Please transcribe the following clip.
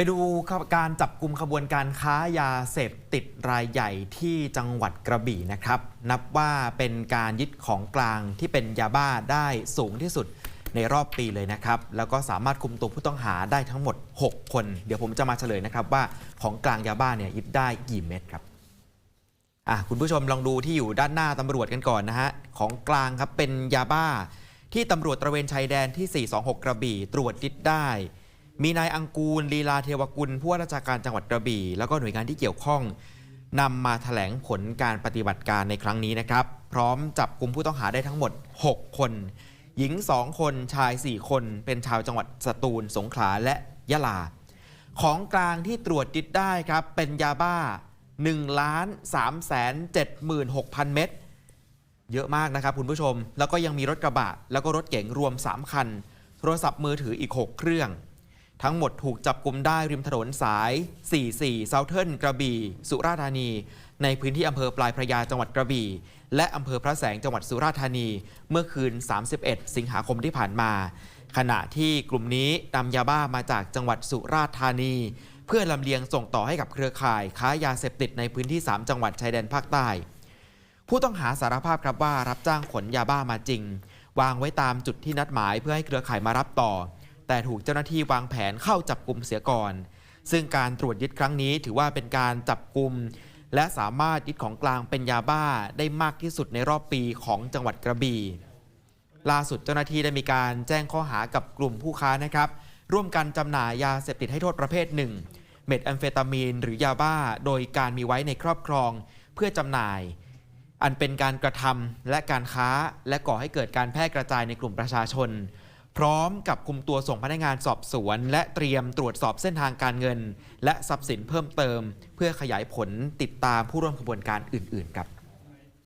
ไปดูการจับกลุ่มขบวนการค้ายาเสพติดรายใหญ่ที่จังหวัดกระบี่นะครับ นับว่าเป็นการยึดของกลางที่เป็นยาบ้าได้สูงที่สุดในรอบปีเลยนะครับ แล้วก็สามารถคุมตัวผู้ต้องหาได้ทั้งหมด 6 คน เดี๋ยวผมจะมาเฉลยนะครับว่าของกลางยาบ้าเนี่ยยึดได้กี่เม็ดครับอะคุณผู้ชมลองดูที่อยู่ด้านหน้าตำรวจกันก่อนนะฮะของกลางครับเป็นยาบ้า ที่ตำรวจตระเวนชายแดนที่ 426 กระบี่ตรวจยึดได้ มีนายอังกูลลีลาเทวกุลผู้ว่าราชการจังหวัดกระบี่ แล้วก็หน่วยงานที่เกี่ยวข้องนำมาแถลงผลการปฏิบัติการในครั้งนี้นะครับ พร้อมจับกลุ่มผู้ต้องหาได้ทั้งหมด 6 คน หญิง 2 คนชาย 4 คน เป็นชาวจังหวัดสตูล สงขลาและยะลา ของกลางที่ตรวจยึดได้ครับ เป็นยาบ้า1ล้าน3แสน76,000 เม็ดเยอะมากนะครับคุณผู้ชม แล้วก็ยังมีรถกระบะ แล้วก็รถเก๋งรวม 3 คัน โทรศัพท์มือถืออีก 6 เครื่อง ทั้งหมดถูกจับกลุมได้ริมถนนสาย 44เซาเทิร์นกระบี่ สุราษฎร์ธานี ในพื้นที่อำเภอปลายพระยาจังหวัดกระบี่ และอำเภอพระแสงจังหวัดสุราษฎร์ธานี เมื่อคืน 31 สิงหาคมที่ผ่านมา ขณะที่กลุ่มนี้นำยาบ้ามาจากจังหวัดสุราษฎร์ธานี เพื่อลำเลียงส่งต่อให้กับเครือข่าย ค้ายาเสพติดในพื้นที่ 3 จังหวัดชายแดนภาคใต้ ผู้ต้องหาสารภาพครับว่ารับจ้างขนยาบ้ามาจริง วางไว้ตามจุดที่นัดหมายเพื่อให้เครือข่ายมารับต่อ แต่ถูกเจ้าหน้าที่วางแผนเข้าจับกลุ่มเสียก่อน ซึ่งการตรวจยึดครั้งนี้ถือว่าเป็นการจับกลุ่มและสามารถยึดของกลางเป็นยาบ้าได้มากที่สุดในรอบปีของจังหวัดกระบี่ล่าสุดเจ้าหน้าที่ได้มีการแจ้งข้อหากับกลุ่มผู้ค้านะครับ ร่วมกันจำหน่ายยาเสพติดให้โทษประเภทหนึ่งเม็ดแอมเฟตามีน หรือยาบ้า โดยการมีไว้ในครอบครองเพื่อจำหน่าย อันเป็นการกระทำและการค้าและก่อให้เกิดการแพร่กระจายในกลุ่มประชาชน พร้อมกับคุมตัวส่งพนักงานสอบสวน และเตรียมตรวจสอบเส้นทางการเงิน และทรัพย์สินเพิ่มเติม เพื่อขยายผลติดตามผู้ร่วมขบวนการอื่น ๆ ครับ